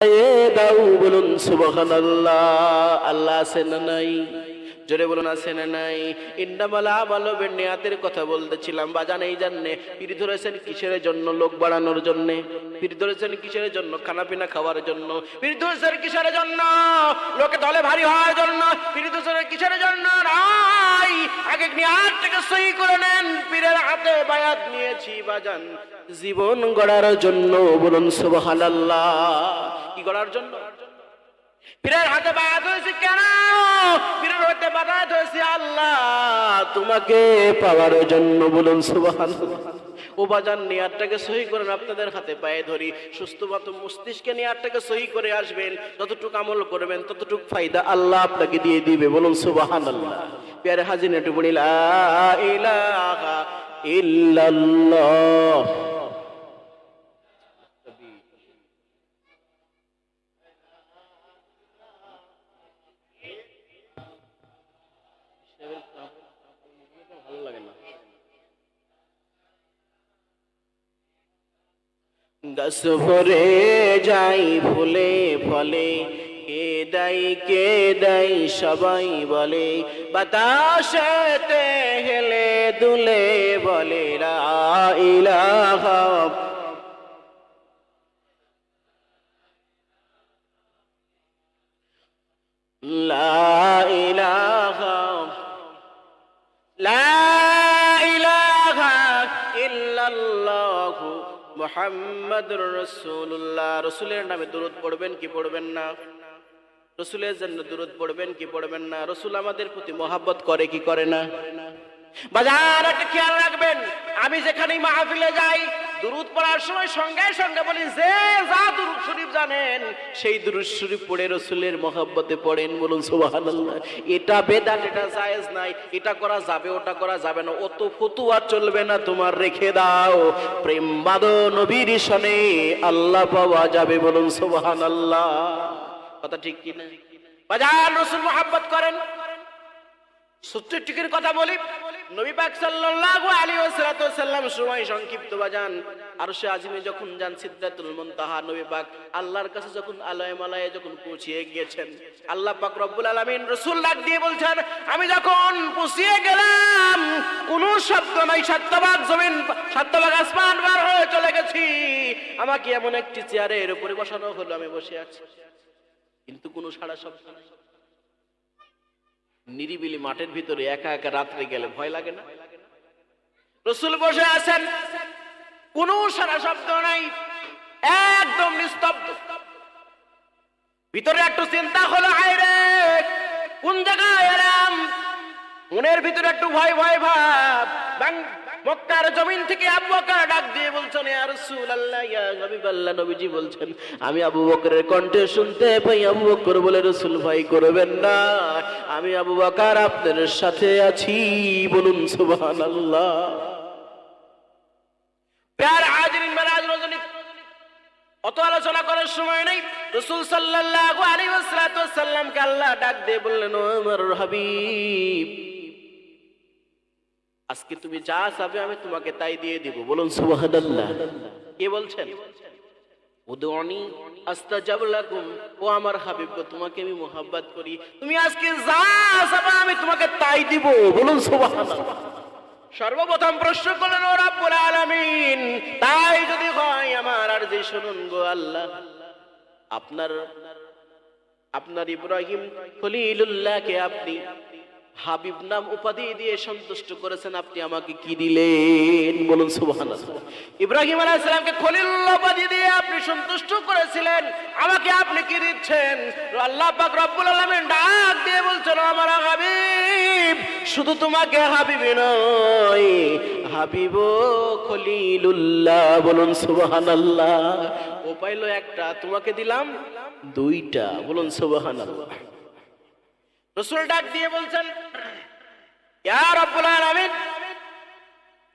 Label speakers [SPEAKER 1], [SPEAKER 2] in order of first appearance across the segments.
[SPEAKER 1] দাও বলুন সুবহান আল্লাহ আল্লাহ আছে না নাই? জোরে বলুন, আছে না নাই? ইন্দামালা আমালো নিয়াতের কথা বলতেছিলাম, বাজান এই জান্নে। পিড়ি ধরেছেন কিসের জন্য? লোক বাড়ানোর জন্যে। পিড়ি ধরেছেন কিসের জন্য? খানা পিনা খাওয়ার জন্য। পিড়ি ধরেছেন কিসের জন্য? লোকে দলে ভারী হওয়ার জন্য। পিড়ি ধরেছেন কিসের জন্য? নাই। আগে নিয়াত থেকে সই করে নেন। পীরের হাতে বায়াত নিয়েছি, বাজান। জীবন গড়ার জন্য বলুন, সুবহানাল্লাহ। কি গড়ার জন্য? পীরের হাতে বায়াত হয়েছে কেন? পীরের হাতে বায়াত হয়েছে আল্লাহ। তোমাকে পাওয়ার জন্য বলুন নিয়ারটাকে সহি করেন, আপনাদের হাতে পায়ে ধরি। সুস্থ মতো মস্তিষ্কে নিয়ারটাকে সহি করে আসবেন। যতটুকু আমল করবেন, ততটুকু ফায়দা আল্লাহ আপনাকে দিয়ে দিবে। বলুন সুবাহান আল্লাহ পেয়ারে লা ইলাহা ইল্লাল্লাহ। গাছ ভরে যাই ফুলে ফলে। কে দাই কে দাই সবাই বলে। বাতাসেতে হেলে দুলে বলে ইলাহা লা মুহাম্মাদুর রাসূলুল্লাহ। রসুলের নামে দরুদ পড়বেন কি পড়বেন না? রসুলের জন্য দূরত পড়বেন কি পড়বেন না? রসুল আমাদের প্রতি মহাব্বত করে কি করে না? বাজার একটা খেয়াল রাখবেন। আমি যেখানেই মাহফিলে যাই দুরুদ পড়ার সময় সঙ্গে সঙ্গে বলি, যে যা দুরুদ শরীফ জানেন, সেই দুরুদ শরীফ পড়ে রসুলের মহাব্বতে পড়েন। বলুন, সুবহানাল্লাহ। এটা বেদাত, এটা জায়েজ নাই। এটা করা যাবে, ওটা করা যাবে না। অত ফতুয়া চলবে না তোমার, রেখে দাও। প্রেম বাদ নবীর সনে আল্লাহ পাওয়া যাবে, বলুন, সুবহানাল্লাহ। কথা ঠিক কি না? বাজার রসুল মোহাব্বত করেন। সত্য টিকের কথা বলি। সংক্ষিপ্ত বাজান। আর সে যখন যান মুনতাহা আল্লাহর কাছে যখন যখন পৌঁছিয়ে গিয়েছেন, আল্লাহ দিয়ে বলছেন, আমি যখন পৌঁছিয়ে গেলাম, কোন শব্দ নাই সাতভাগ জমিন সাতভাগ আসমান হয়ে চলে গেছি। আমাকে এমন একটি চেয়ারের উপরে বসানো হলো, আমি বসে আছি। কিন্তু কোনো সারা শব্দ নাই। নিরিবিলি মাঠের ভিতরে একা একা রাত্রে গেলে ভয় লাগে না? রসুল বসে আছেন, কোনো সারা শব্দ নাই, একদম নিস্তব্ধ। ভিতরে একটু চিন্তা হলো হায়রে কোন জায়গায় এলাম? মনের ভিতরে একটু ভয় ভয়, ভাব। মক্কার জমিন থেকে আবু বকর ডাক দিয়ে বলছেন, ইয়া রাসূলুল্লাহ, ইয়া হাবিবাল্লাহ, নবীজি বলছেন, আমি আবু বকরের কণ্ঠে শুনতে পাই, আবু বকর বলে, রাসূল ভাই, করবেন না, আমি আবু বকর আপনার সাথে আছি, বলুন সুবহানাল্লাহ। প্যার হাজিরিন মারাজ রজনী। অত আলোচনা করার সময় নেই। রসুল সাল্লাল্লাহু আলাইহি ওয়াসাল্লামকে আল্লাহ ডাক দিয়ে বললেন, ও আমার হাবিব আজকে তুমি যা চাবে আমি তোমাকে তাই দিয়ে দিব। বলুন, সুবহানাল্লাহ। কে বলছেন? ও আমার হাবিব তোমাকে আমি করি। তুমি আজকে আমি তোমাকে তাই দিব। বলুন সর্বপ্রথম প্রশ্ন করলেন, ও রাব্বুল আলামিন, তাই যদি হয় আমার আর যে শুনুন গো আল্লাহ। আপনার আপনার ইব্রাহিম খলিলুল্লাহকে আপনি হাবিব নাম উপাধি দিয়ে সন্তুষ্ট করেছেন, আপনি আমাকে কি দিলেন? বলুন সুবহানাল্লাহ। ইব্রাহিম আলাইহিস সালামকে খলিলুল্লাহ উপাধি দিয়ে আপনি সন্তুষ্ট করেছিলেন, আমাকে আপনি কি দিচ্ছেন? আল্লাহ পাক রব্বুল আলামিন ডাক দিয়ে বলছেন আমার হাবিব, শুধু তোমাকে হাবিবি নয়, হাবিব খলিলুল্লাহ বলুন সুবহানাল্লাহ। ও পাইলো একটা, তোমাকে দিলাম দুইটা, বলুন সুবহান সুবহানাল্লাহ। রসুল ডাক দিয়ে বলছেন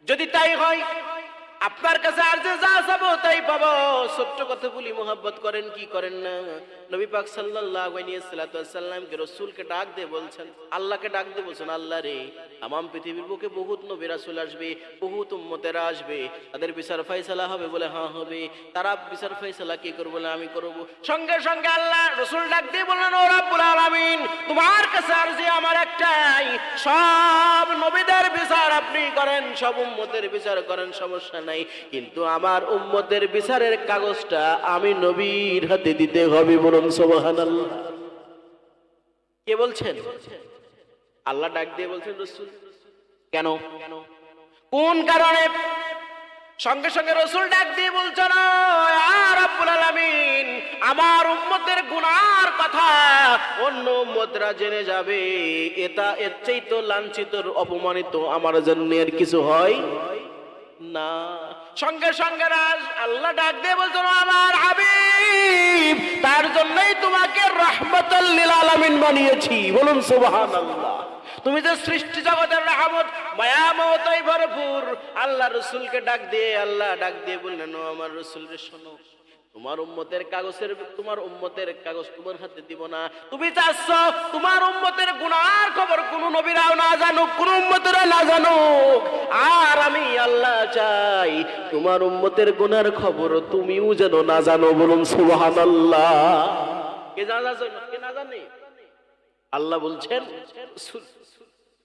[SPEAKER 1] যদি তাই হয় আপনার কাছে আর যে যা যাব তাই পাবো। ছোট্ট কথা বলি, মোহাব্বত করেন কি করেন না? নবী পাক সাল্লাল্লাহু আলাইহি সাল্লামকে রসুলকে ডাক দিয়ে বলছেন, আল্লাহকে ডাক দিয়ে বলছেন, আল্লাহ রে তাম পৃথিবীর বুকে বহুত নবীরা চলে আসবে, বহুত উম্মতেরা আসবে। তাদের বিচার ফয়সালা হবে বলে হ্যাঁ হবে। তারা বিচার ফয়সালা কি করবে বলে আমি করব। সঙ্গে সঙ্গে আল্লাহ রসুল ডাক দিয়ে বললেন, ও রাব্বুল আলামিন, তোমার কাছে আরজি আমার একটাই, সব নবীদের বিচার আপনি করেন, সব উম্মতের বিচার করেন, সমস্যা নাই। কিন্তু আমার উম্মতের বিচারের কাগজটা আমি নবীর হাতে দিতে হবে বলুন সোহান কে বলছেন? আল্লাহ ডাক দিয়ে বলছেন, রসুল। কেন? কোন কারণে সঙ্গে সঙ্গে রসুল ডাক দিয়ে বলছেন আমার উম্মতের গুনার কথা অন্য উম্মতরা জেনে যাবে। এটা এর চেয়ে তো লাঞ্ছিত, অপমানিত, আমার জন্য এর কিছু হয় না। সঙ্গে সঙ্গে রাজ, আল্লাহ ডাক দিয়ে বলছেন আমার হাবিব, তার জন্যই তোমাকে রহমতুল লিল আলামিন বানিয়েছি। বলুন, সুবহানাল্লাহ। তুমি যে সৃষ্টি জগতের রহমত মায়ামতাই ভরপুর। আল্লাহ রসুলকে ডাক দিয়ে, আল্লাহ ডাক দিয়ে বললেন, ও আমার রসুল রে, শোনো, তোমার উম্মতের কাগজের, তোমার উম্মতের কাগজ তোমার হাতে দিব না। তুমি চাচ্ছ তোমার উম্মতের গুনার খবর কোন নবীরাও না জানুক, কোন উম্মতেরা না জানুক। আর আমি আল্লাহ চাই, তোমার উম্মতের গুনার খবর তুমিও যেন না জানো বলুন, সুবহানাল্লাহ। কে জানা, কে না জানে? আল্লাহ বলছেন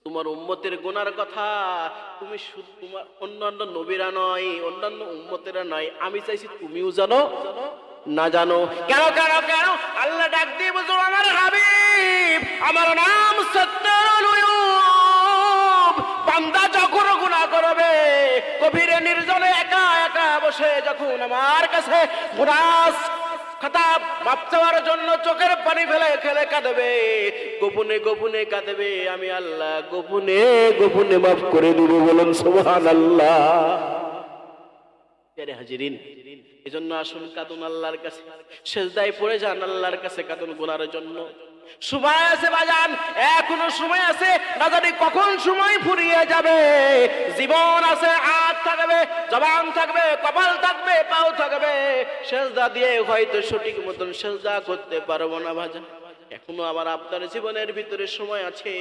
[SPEAKER 1] তোমার উম্মতের গুনার কথা। তুমি শুধু তোমার অন্যান্য নবীরা নয়, অন্যান্য উম্মতেরা নয়, আমি চাইছি তুমিও জানো, না জানো। কেন কেন কেন? আল্লাহ ডাক দিয়ে বলছো, আমার হাবিব, আমার নাম। বান্দা যখন গুনাহ করবে কবিরে নির্জনে একা একা বসে যখন আমার কাছে গুনাহ খাতাব, মাপ চাওয়ার জন্য চোখের পানি ফেলে খেলে কাঁদবে। গোপনে গোপনে কাঁদবে, আমি আল্লাহ গোপনে গোপনে মাফ করে দিব বলুন সুবহান আল্লাহ হাজিরিন, এজন্য আসুন কাতুন আল্লাহর কাছে। সেজদায় পড়ে যান আল্লাহর কাছে কাতুন গোনার জন্য। সময় আছে বাজান, এখনও সময় আছে জানি কখন সময় ফুরিয়ে যাবে। জীবন আছে, হাত থাকবে, জবান থাকবে, কপাল থাকবে, পাও থাকবে। সেজদা দিয়ে হয়তো সঠিক মতন সেজদা করতে পারব না বাজান। এখনও আবার আপনার জীবনের ভিতরে সময় আছে।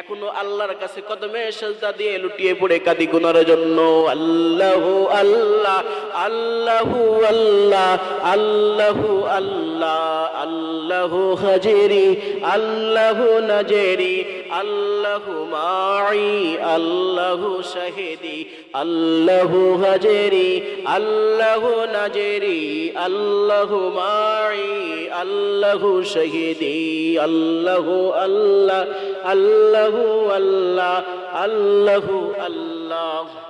[SPEAKER 1] এখনও আল্লাহর কাছে কদমে সাজদা দিয়ে লুটিয়ে পড়ে কাদি গুনার জন্য। আল্লাহ আল্লাহ আল্লাহ আল্লাহ আল্লাহ আল্লাহ আল্লাহ হাজেরি, আল্লাহ নাজেরি আল্লাহু মাই আল্লাহু শাহিদি, আল্লাহু হাজেরি, আল্লাহু নাজেরি, আল্লাহু মাই আল্লাহু শাহিদি, আল্লাহু আল্লাহ আল্লাহু আল্লাহ আল্লাহু আল্লাহ।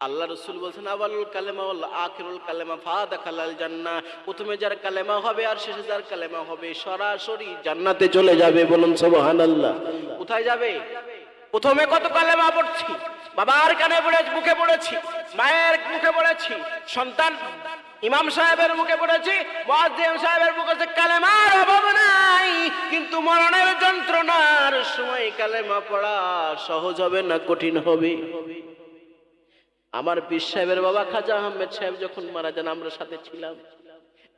[SPEAKER 1] আল্লাহ রসুল বলছেন আবালুল কালেমা আখিরুল কালেমা ফাদা খালাল জান্না প্রথমে যার কালেমা হবে আর শেষে যার কালেমা হবে, সরাসরি জান্নাতে চলে যাবে বলুন সুবহানাল্লাহ। কোথায় যাবে? প্রথমে কত কালেমা পড়ছি, বাবার কানে পড়েছি মুখে পড়েছি, মায়ের মুখে পড়েছি, সন্তান ইমাম সাহেবের মুখে পড়েছি মুয়াজ্জিম সাহেবের মুখে কালেমার অভাব নাই, কিন্তু মরণের যন্ত্রণার সময় কালেমা পড়া সহজ হবে না কঠিন হবে? আমার পীর সাহেবের বাবা খাজা আহমেদ সাহেব যখন মারা যান, আমরা সাথে ছিলাম।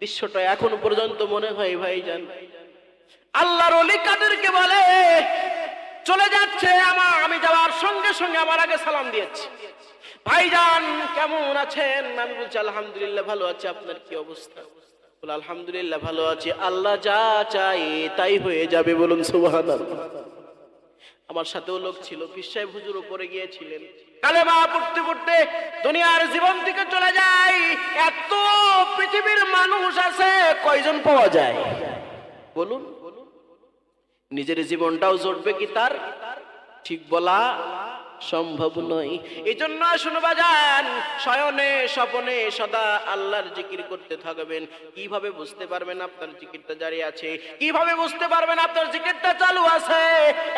[SPEAKER 1] দৃশ্যটা এখন পর্যন্ত মনে হয় ভাইজান। আল্লাহর অলি কাদেরকে বলে, চলে যাচ্ছে আমার, আমি যাওয়ার সঙ্গে সঙ্গে আমার আগে সালাম দিয়েছি। ভাইজান, কেমন আছেন? আমি বলছি, আলহামদুলিল্লাহ, ভালো আছে। আপনার কি অবস্থা? বলে, আলহামদুলিল্লাহ, ভালো আছি। আল্লাহ যা চাই তাই হয়ে যাবে। বলুন, সুবহানাল্লাহ। আমার সাথেও লোক ছিল। পিসাই হুজুর উপরে গিয়েছিলেন। কালেমা পড়তে পড়তে দুনিয়ার জীবন থেকে চলে যায়। এত পৃথিবীর মানুষ আছে, কয়জন পাওয়া যায়? বলুন। নিজের জীবনটাও জড়বে কি তার? ঠিক বলা সম্ভব নয়। এই জন্য শুনো বাজান, শয়নে স্বপনে সদা আল্লাহর জিকির করতে থাকবেন। কীভাবে বুঝতে পারবেন আপনার জিকিরটা জারি আছে? কীভাবে বুঝতে পারবেন আপনার জিকিরটা চালু আছে?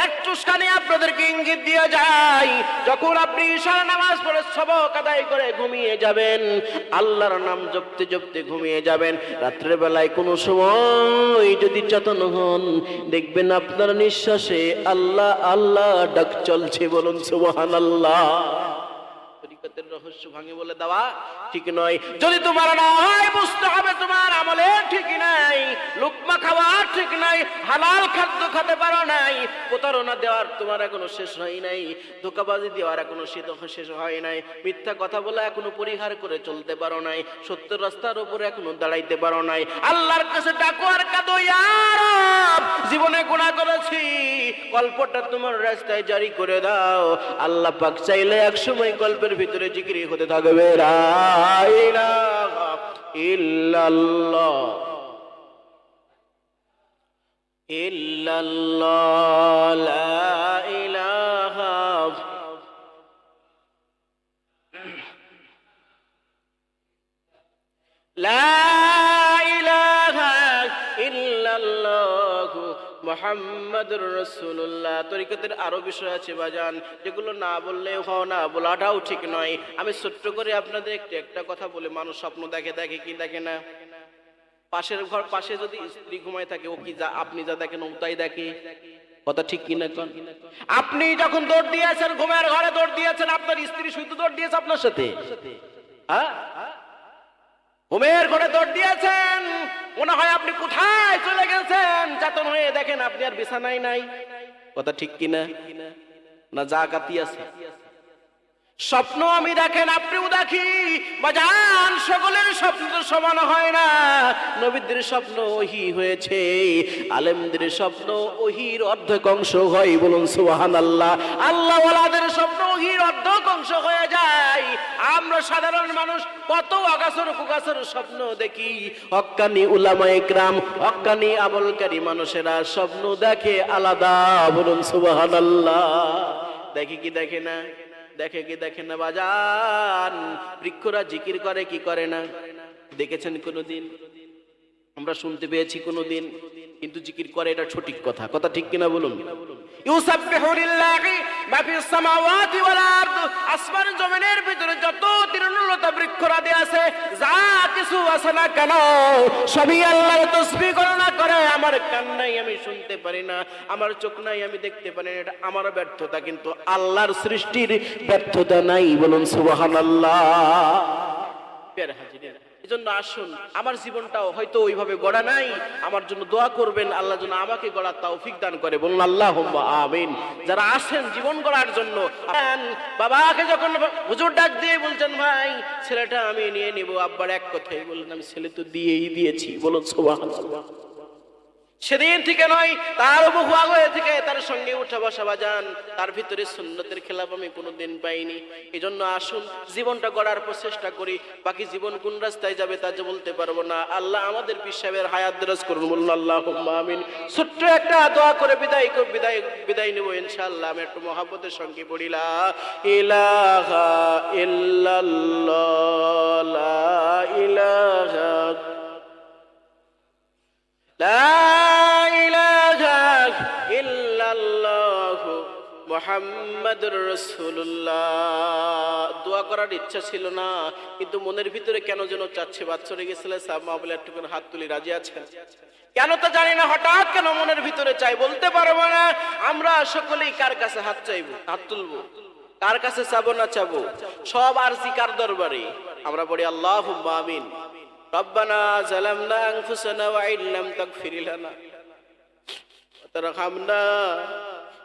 [SPEAKER 1] এক চুস্কানি আপনাদেরকে ইঙ্গিত দিয়ে যায়, যখন আপনি ঈশার নামাজ পড়ে সবক আদায় করে ঘুমিয়ে যাবেন, আল্লাহর নাম জপতে জপতে ঘুমিয়ে যাবেন। রাত্রের বেলায় কোনো সময় যদি চেতন হন, দেখবেন আপনার নিঃশ্বাসে আল্লাহ আল্লাহ ডাক চলছে বলুন সুবহান আল্লাহ তরিকতের রহস্য ভাঙে বলে দেওয়া ঠিক নয়। যদি তোমার না হয়, বুঝতে হবে তোমার লুকমা খাওয়া ঠিক নাই, হালাল খাদ্য খেতে পারো নাই। প্রতারণা দেওয়ার তোমার এখনও শেষ হয় নাই, ধোকাবাজি দেওয়ার এখনও শেষ হয় নাই, মিথ্যা কথা বলে এখনও পরিহার করে চলতে পারো নাই, সত্য রাস্তার উপরে এখনও দাঁড়াইতে পারো নাই। আল্লাহর কাছে ডাকো আর কাঁদো জীবনে গুণা করেছি, গল্পটা তোমার রাস্তায় জারি করে দাও। আল্লাহ পাক চাইলে এক সময় গল্পের ভিতরে জিকিরি হতে থাকবে, লা ইলাহা ইল্লাল্লাহ। ইল্লাল্লাহ, লা ইলাহা লা ইলাহা ইল্লাল্লাহ মুহাম্মাদুর রাসূলুল্লাহ। তরিকতের আরও বিষয় আছে বাজান যেগুলো না বললে হয় না, বলাটাও ঠিক নয়। আমি ছোট্ট করে আপনাদের একটু একটা কথা বলে, মানুষ স্বপ্ন দেখে দেখে কি দেখে না? পাশের ঘর পাশে যদি স্ত্রী ঘুমায় থাকে, ও কি যা, আপনি যা দেখেন ও তাই দেখে। কথা ঠিক কিনা আপনি যখন দৌড় দিয়েছেন ঘুমের ঘরে দৌড় দিয়েছেন আপনার স্ত্রী শুধু দৌড় দিয়েছে আপনার সাথে। হ্যাঁ? ঘুমের ঘরে দৌড় দিয়েছেন মনে হয় আপনি কোথায় চলে গেছেন যাতন হয়ে দেখেন, আপনি আর বিছানায় নাই। কথা ঠিক কিনা? না যা কাতি আছে। স্বপ্ন আমি দেখেন, আপনিও দেখি। বাজান, সকলের স্বপ্ন তো সমান হয় না। নবীদের স্বপ্ন ওহি হয়েছে, আলেমদের স্বপ্ন ওহির অর্ধেক অংশ হয়, বলুন সুবহান আল্লাহ আল্লাহ ওয়ালাদের স্বপ্ন ওহির অর্ধেক অংশ হয়ে যায়। আমরা সাধারণ মানুষ, কত আগাছর কুগাছর স্বপ্ন দেখি। হক্কানি উলামা একরাম হক্কানি আমলকারী মানুষেরা স্বপ্ন দেখে আলাদা, বলুন সুবাহান আল্লাহ দেখে কি দেখে না? দেখে কি দেখে না বাজান? বৃক্ষরা জিকির করে, কি করে না? দেখেছেন কোনোদিন? আমরা শুনতে পেয়েছি কোনোদিন, কিন্তু জিকির করে এটা সঠিক কথা। কথা ঠিক কিনা বলুন? আল্লাহর আমার আমি শুনতে পারি না, আমার চোখ নাই, আমি দেখতে পারি না, এটা আমার ব্যর্থতা, কিন্তু আল্লাহর সৃষ্টির ব্যর্থতা নাই, বলুন সুবহানাল্লাহ। প্যার হাজিরা এজন্য আসুন। আমার জীবনটাও হয়তো ওইভাবে গড়া নাই। আমার জন্য দোয়া করবেন। আল্লাহ যেন আমাকে গড়ার তৌফিক দান করে। বলুন আল্লাহ আমিন। যারা আসেন জীবন গড়ার জন্য বাবাকে যখন হুজুর ডাক দিয়ে বলছেন, ভাই, ছেলেটা আমি নিয়ে নিব। আব্বার এক কথাই বললেন, আমি ছেলে তো দিয়েই দিয়েছি। বলুন, সুবহানাল্লাহ। সেদিন থেকে নয়, তার বহু আগে থেকে তার সঙ্গে উঠা বসা বাজান। তার ভিতরে সুন্নতের খেলাপ আমি কোনোদিন পাইনি। এই জন্য আসুন, জীবনটা গড়ার প্রচেষ্টা করি। বাকি জীবন কোন রাস্তায় যাবে তা যে বলতে পারব না। আল্লাহ আমাদের পিসাবের হায়াত দরাজ করুন আল্লাহ আমিন। ছোট্ট একটা দোয়া করে বিদায় বিদায় বিদায় নেব, ইনশাআল্লাহ। আমি একটু মহাব্বতের সঙ্গে পড়িলা ইলাহা ইল্লাল্লাহ, লা ইলাহা لا মোহাম্মদুর রসুল্লাহ দোয়া করার ইচ্ছা ছিল না, কিন্তু মনের ভিতরে কেন যেন চাচ্ছে? বাচ্চরে গেছিলে সাহ মাহবুল একটুকুন হাত তুলি, রাজি আছে কেন তো জানি না, হঠাৎ কেন মনের ভিতরে চাই বলতে পারব না। আমরা সকলেই কার কাছে হাত চাইব? হাত তুলবো। কার কাছে চাবো না চাবো? সব আরজি কার দরবারে? আমরা বলি আল্লাহ আমিন। রব্বানা জালামনা আনফুসানা ওয়া ইল্লাম তাগফির লানা।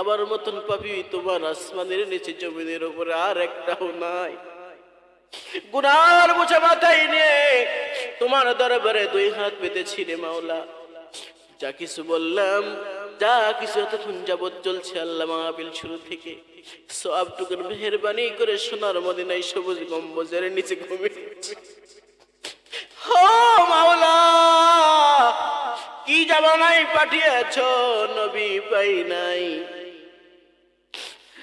[SPEAKER 1] আমার মতন পাবি তোমার আসমানের নিচে জমিনের উপরে আর একটাও নাই। গুনার বোঝা মাথায় নিয়ে তোমার দরবারে দুই হাত পেতেছি রে মাওলা। যা কিছু বললাম, যা কিছু এতক্ষণ যাবৎ চলছে আল্লাহ মাহবিল শুরু থেকে। সবটুকুন মেহরবানি করে সোনার মদিনাই সবুজ গম্বুজের নিচে ঘুমিয়ে মাওলা, কি জামানাই পাঠিয়েছ নবী পাই নাই?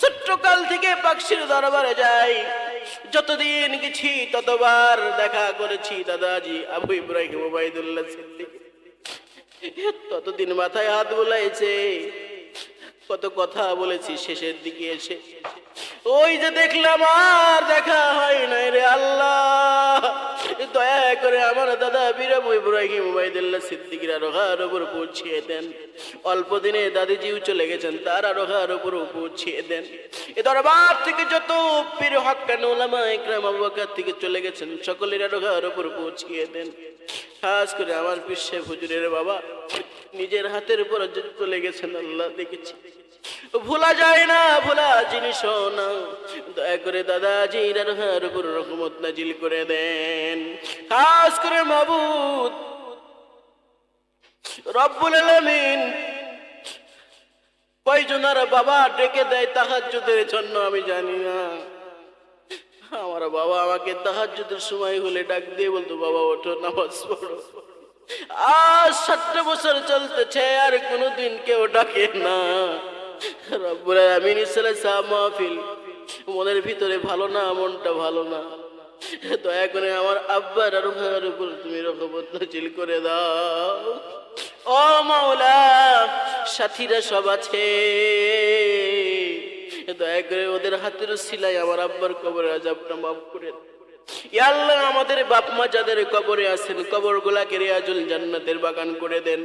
[SPEAKER 1] ছোট্ট কাল থেকে পাখির দরবারে যাই। যতদিন গেছি, ততবার দেখা করেছি দাদাজি আবু ইব্রাহিম ওবাইদুল্লাহ সিদ্দিক। ততদিন মাথায় হাত বুলাইছে। কত কথা বলেছি শেষের দিকে এসে। ওই যে দেখলাম আর দেখা হয় নাই রে আল্লাহ। দয়া করে আমার দাদা বীরাবু ইব্রাহিম উবাইদুল্লাহ সিদ্দিকিরা রোহার উপর পৌঁছিয়ে দেন। অল্প দিনে দাদিজিও চলে গেছেন তারা রোহার উপর পৌঁছিয়ে দেন। এ দরবার থেকে যত পীর হক্কান ওলামা ইকরাম আবু বকর থেকে চলে গেছেন, সকলেরা রোহার উপর পৌঁছিয়ে দেন। খাস করে আমার পিসে হুজুরের বাবা, নিজের হাতের উপর চলে গেছেন, আল্লাহ দেখেছি। ভোলা যায় না, ভোলা জিনিস না। দয়া করে দাদাজি রানহার উপর রহমত নাজিল করে দেন। খাস করে মাবুদ। রব্বুল আলামিন কয়জনার বাবা ডেকে দেয় তাহাজ্জুদের জন্য, আমি জানি না। আমার বাবা আমাকে তাহাজ্জুদের সময় হলে ডাক দিয়ে বলতো, বাবা, ওঠো, নামাজ পড়ো। আজ সাতটা বছর চলতেছে, আর কোনোদিন কেউ ডাকে না। মনের ভিতরে ভালো না, মনটা ভালো না? দয়া করে আমার আব্বার আর ভাইয়ের উপর তুমি রকমত করে দাও। ও মাওলা, সাথীরা সব আছে। দয়া করে ওদের হাতের সিলাই আমার আব্বার কবরের আজাবটা মাফ করে দাও। আল্লাহ, আমাদের বাপ মা যাদের কবরে আছেন কবর গুলাকে রিয়াজুল জান্নাতের বাগান করে দেন।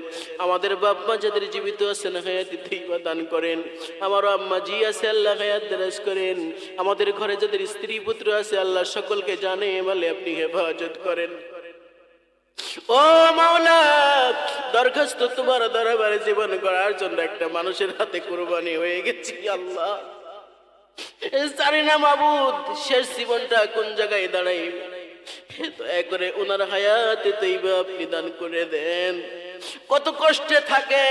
[SPEAKER 1] আমাদের বাপ মা যাদের জীবিত আছেন হায়াতি তৈবা দান করেন। আমার আম্মা জি আছে, আল্লাহ হায়াত দারাজ করেন। আমাদের ঘরে যাদের স্ত্রী পুত্র আছে, আল্লাহ সকলকে জানে মালে আপনি হেফাজত করেন। ও মাওলা, দরখাস্ত তোমার দরবারে জীবন করার জন্য একটা মানুষের হাতে কুরবানি হয়ে গেছি আল্লাহ। জানি না মাবুদ, শেষ জীবনটা কোন জায়গায় দাঁড়াইবে? দয়া করে ওনার হায়াতে তৈবা আপনি দান করে দেন। কত কষ্টে থাকে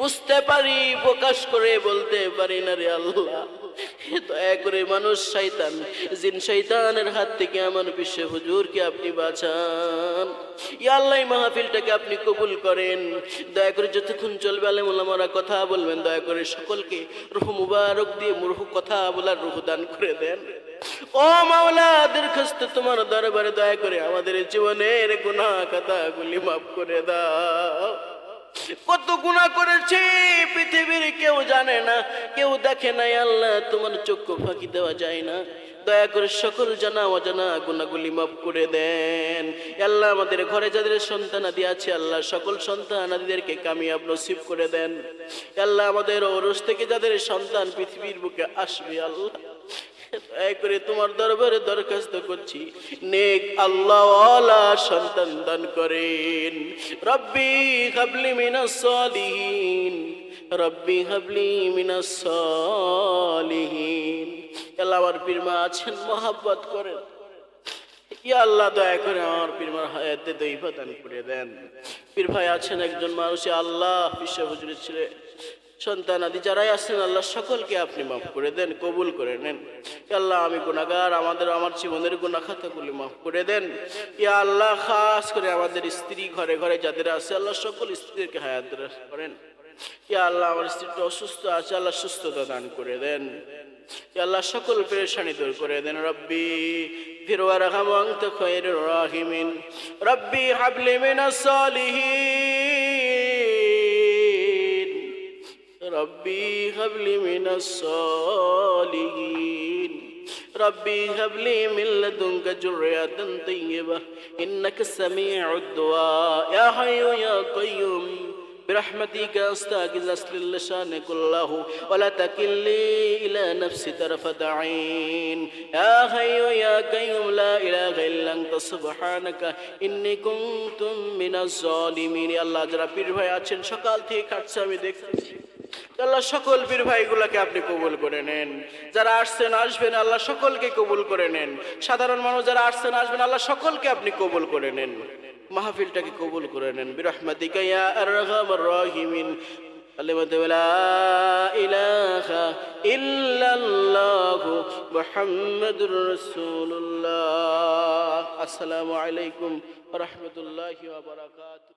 [SPEAKER 1] বুঝতে পারি, প্রকাশ করে বলতে পারি না রে আল্লাহ। দয়া করে মানুষ শয়তান, জিন শৈতানের হাত থেকে আমার হুজুরকে আপনি বাঁচান। মাহফিলটাকে আপনি কবুল করেন। দয়া করে যতক্ষণ চলবে আলেম ওলামারা কথা বলবেন, দয়া করে সকলকে রুহ মুবারক দিয়ে মুরহু কথা বলার রুহ দান করে দেন। ও মাওলা দরখাস্ত তোমার দরবারে দয়া করে আমাদের জীবনের গুনাহ কথাগুলি মাফ করে দাও। কত গুণা করেছি, পৃথিবীর কেউ জানে না, কেউ দেখে নাই আল্লাহ, তোমার চক্ষু ফাঁকি দেওয়া যায় না। দয়া করে সকল জানা অজানা গুণাগুলি মাফ করে দেন। আল্লাহ আমাদের ঘরে যাদের সন্তান আদি আছে, আল্লাহ সকল সন্তান আদিদেরকে কামিয়াব নসিব করে দেন। আল্লাহ আমাদের ওরস থেকে যাদের সন্তান পৃথিবীর বুকে আসবে, আল্লাহ দয়া করে তোমার দরবারে দরখাস্ত করছি। নেক আল্লাহ সন্তান দান করেন। রব্বি হাবলি মিনাস সালিহিন। রব্বি হাবলি মিনাস সালিহিন। আল্লাহ আমার পীর মা আছেন, মহাব্বত করেন। ইয়া আল্লাহ, দয়া করে আমার পীর মার হায়াতে দৈবা দান করে দেন। পীর ভাই আছেন একজন মানুষ, আল্লাহ বিশ্ব হুজুরের ছেলে। সন্তান আদি যারাই আছেন, আল্লাহ সকলকে আপনি মাফ করে দেন, কবুল করে নেন। আল্লাহ, আমি গুণাগার আমাদের, আমার জীবনের গুণা খাতাগুলি মাফ করে দেন। ইয়া আল্লাহ, খাস করে আমাদের স্ত্রী ঘরে ঘরে যাদের আছে, আল্লাহ সকল স্ত্রীদেরকে হায়াত করেন। ইয়া আল্লাহ, আমার স্ত্রীটা অসুস্থ আছে, আল্লাহ সুস্থতা দান করে দেন। আল্লাহ, সকল পেরেশানি দূর করে দেন, রব্বি। ফির ওয়ারহাম আনত খায়রুর রাহিমিন। রব্বি হাবলি মিনাস রব্বি হাবলি মিনাস সালিহিন ربي هب لي من لدنك ذرية طيبة إنك السميع الدعاء يا حي يا قيوم برحمتك استغيث اصل اللسان كله ولا تكلني الى نفسي طرفة عين يا حي يا قيوم لا اله الا انت سبحانك اني كنت من الظالمين আল্লাহ যারা পীর ভাই আছেন সকাল থেকে কাটছে আমি দেখতেছি আল্লাহ সকল পীর ভাইগুলোকে আপনি কবুল করে নেন। যারা আসছেন, আসবেন, আল্লাহ সকলকে কবুল করে নেন। সাধারণ মানুষ যারা আসছেন, আসবেন, আল্লাহ সকলকে আপনি কবুল করে নেন। মাহফিলটাকে কবুল করে নেন। বিরহমাতিকা আসসালামু আলাইকুম রাহমাতুল্লাহি ওয়া বারাকাতুহু।